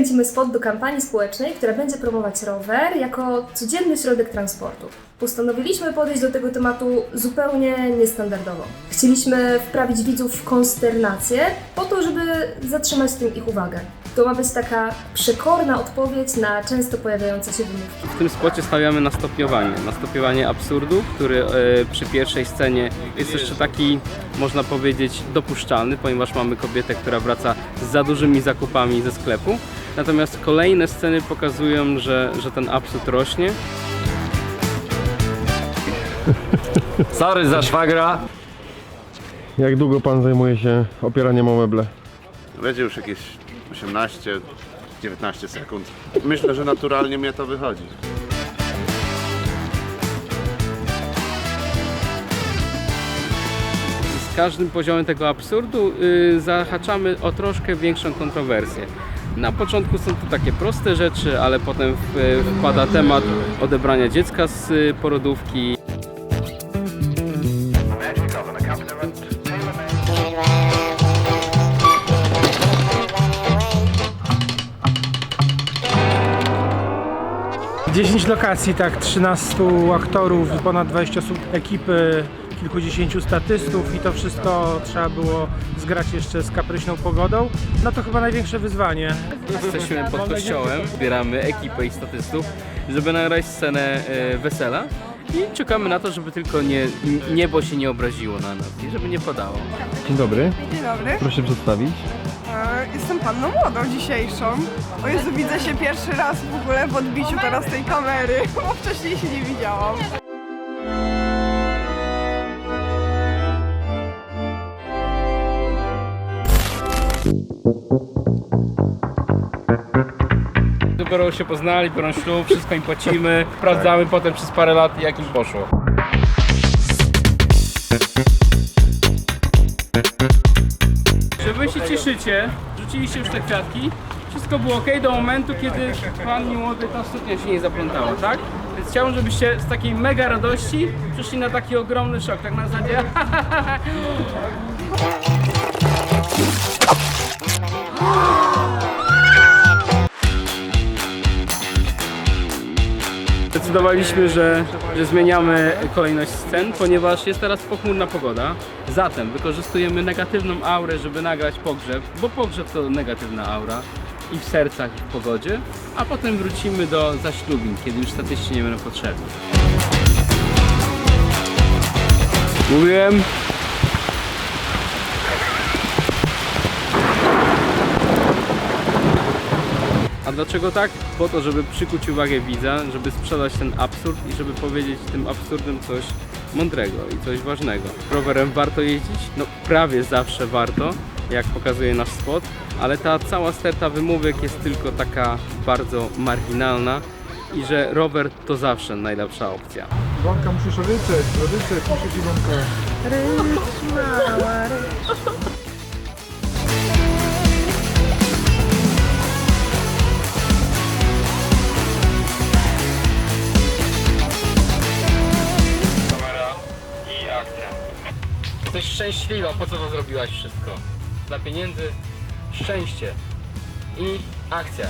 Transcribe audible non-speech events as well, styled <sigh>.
kręcimy spot do kampanii społecznej, która będzie promować rower jako codzienny środek transportu. Postanowiliśmy podejść do tego tematu zupełnie niestandardowo. Chcieliśmy wprawić widzów w konsternację po to, żeby zatrzymać tym ich uwagę. To ma być taka przekorna odpowiedź na często pojawiające się wymówki. W tym spocie stawiamy na stopniowanie, na stopniowanie absurdu, który e, przy pierwszej scenie jest jeszcze taki, można powiedzieć, dopuszczalny, ponieważ mamy kobietę, która wraca z za dużymi zakupami ze sklepu. Natomiast kolejne sceny pokazują, że, że ten absurd rośnie. <laughs> Sorry za szwagra. Jak długo pan zajmuje się opieraniem o meble? Będzie już jakieś 18-19 sekund. Myślę, że naturalnie mnie to wychodzi. Z każdym poziomem tego absurdu y, zahaczamy o troszkę większą kontrowersję. Na początku są to takie proste rzeczy, ale potem y, wpada temat odebrania dziecka z y, porodówki, Dziesięć lokacji, tak, 13 aktorów, ponad 20 osób ekipy, kilkudziesięciu statystów i to wszystko trzeba było zgrać jeszcze z kapryśną pogodą. No to chyba największe wyzwanie. Jesteśmy pod kościołem, zbieramy ekipę i statystów, żeby nagrać scenę e, wesela i czekamy na to, żeby tylko nie, niebo się nie obraziło na nas i żeby nie padało. Dzień dobry, Dzień dobry, proszę przedstawić. E, jestem panną młodą dzisiejszą. O Jezu, widzę się pierwszy raz w ogóle w odbiciu teraz tej kamery, bo wcześniej się nie widziałam. Dopiero się poznali, biorą ślub, wszystko im płacimy, sprawdzamy potem przez parę lat jak im poszło. Czy wy się cieszycie? Rzuciliście już te kwiatki? Wszystko było ok do momentu, kiedy pan młody ta suknia się nie zaplątała, tak? Więc chciałbym, żebyście z takiej mega radości przeszli na taki ogromny szok, tak na zasadzie <laughs> Zdecydowaliśmy, że, że zmieniamy kolejność scen, ponieważ jest teraz pochmurna pogoda. Zatem wykorzystujemy negatywną aurę, żeby nagrać pogrzeb, bo pogrzeb to negatywna aura i w sercach, i w pogodzie, a potem wrócimy do zaślubin, kiedy już statyści nie będą potrzebni. Mówiłem, dlaczego tak? Po to, żeby przykuć uwagę widza, żeby sprzedać ten absurd i żeby powiedzieć tym absurdem coś mądrego i coś ważnego. Rowerem warto jeździć? No prawie zawsze warto, jak pokazuje nasz spot, ale ta cała sterta wymówek jest tylko taka bardzo marginalna i że rower to zawsze najlepsza opcja. Iwonka, musisz ryczeć, ryczeć, musisz Iwonka. Kamera Jesteś szczęśliwa, po co to zrobiłaś wszystko? Dla pieniędzy, szczęście i akcja.